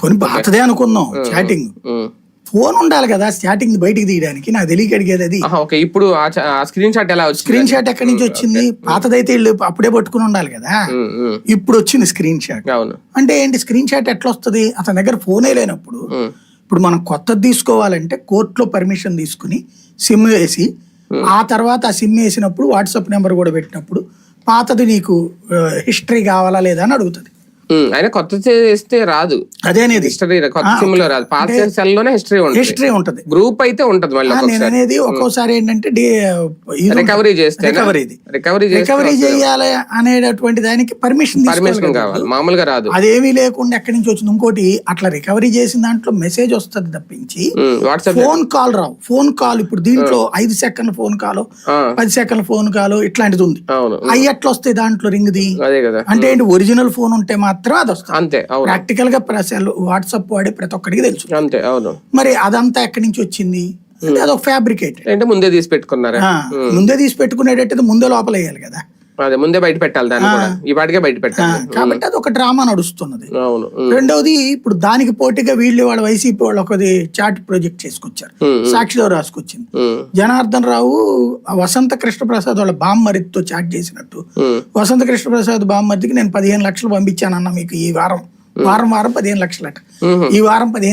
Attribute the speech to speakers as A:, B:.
A: పోనీ పాతదే అనుకుందాం చాటింగ్. ఫోన్ ఉండాలి కదా చాటింగ్ బయటికి తీయడానికి. నాకు తెలియక అడిగేది అది.
B: ఇప్పుడు స్క్రీన్ షాట్ ఎలా
A: స్క్రీన్ షాట్ ఎక్కడి నుంచి వచ్చింది? పాతదైతే వీళ్ళు అప్పుడే పట్టుకుని ఉండాలి కదా. ఇప్పుడు వచ్చింది స్క్రీన్ షాట్ అంటే ఏంటి స్క్రీన్ షాట్ ఎట్లా వస్తుంది? అతని దగ్గర ఫోనే లేనప్పుడు. ఇప్పుడు మనం కొత్తది తీసుకోవాలంటే కోర్టులో పర్మిషన్ తీసుకుని సిమ్ వేసి ఆ తర్వాత ఆ సిమ్ వేసినప్పుడు వాట్సాప్ నెంబర్ కూడా పెట్టినప్పుడు పాతది నీకు హిస్టరీ కావాలా లేదా అని అడుగుతుంది.
B: అయినా కొత్త చేస్తే రాదు.
A: అదేనేది
B: హిస్టరీ కొత్త సిమ్లో రాదు. పాత సెల్లోనే హిస్టరీ ఉంటుంది.
A: హిస్టరీ ఉంటది.
B: గ్రూప్ అయితే ఉంటది మళ్ళీ
A: అనేది ఒక్కోసారి ఏంటంటే
B: రికవరీ చేస్తే రికవరీ చేస్తే
A: రికవరీ చేయాలి అనేటటువంటి దానికి పర్మిషన్
B: పర్మిషన్ కావాలి. మామూలుగా రాదు.
A: అదేమీ లేకుండా ఎక్కడి నుంచి వచ్చింది? ఇంకోటి అట్లా రికవరీ చేసిన దాంట్లో మెసేజ్ వస్తుంది తప్పించి
B: వాట్సాప్
A: ఫోన్ కాల్ రావు. ఫోన్ కాల్ ఇప్పుడు దీంట్లో ఐదు సెకండ్ల ఫోన్ కాల్ పది సెకండ్ల ఫోన్ కాల్ ఇట్లాంటిది ఉంది.
B: అవును.
A: అవి ఎట్లా వస్తాయి దాంట్లో రింగ్ ది?
B: అదే కదా.
A: అంటే ఏంటి? ఒరిజినల్ ఫోన్ ఉంటే మాత్రం అది వస్తుంది.
B: అంతే
A: ప్రాక్టికల్గా వాట్సాప్ వాడే ప్రతి ఒక్కడికి తెలుసు.
B: అంతే అవును.
A: మరి అదంతా ఎక్కడి నుంచి వచ్చింది? అంటే అదొక ఫ్యాబ్రికేటెడ్
B: అంటే ముందే తీసి పెట్టుకున్నారా?
A: ముందే తీసి పెట్టుకునేటట్టు ముందే లోపల వేయాలి కదా.
B: అదే ముందే బయట పెట్టాలి దాన్ని కూడా. ఈ పాటికే బయట పెట్టాలి.
A: కాబట్టి అది ఒక డ్రామా నడుస్తున్నది.
B: అవును.
A: రెండవది ఇప్పుడు దానికి పోటీగా వీళ్ళు వాళ్ళ వైసీపీ వాళ్ళు ఒకది చాట్ ప్రాజెక్ట్ చేసుకొచ్చారు. సాక్షిలో రాసుకొచ్చింది. జనార్దన్ రావు వసంత కృష్ణప్రసాద్ వాళ్ళ బామ్మరితో చాట్ చేసినట్టు. వసంత కృష్ణప్రసాద్ బామ్మరిదికి నేను పదిహేను లక్షలు పంపించానన్న మీకు ఈ వారం. వారం వారం పదిహేను లక్షలట. ఈ వారం పదిహేను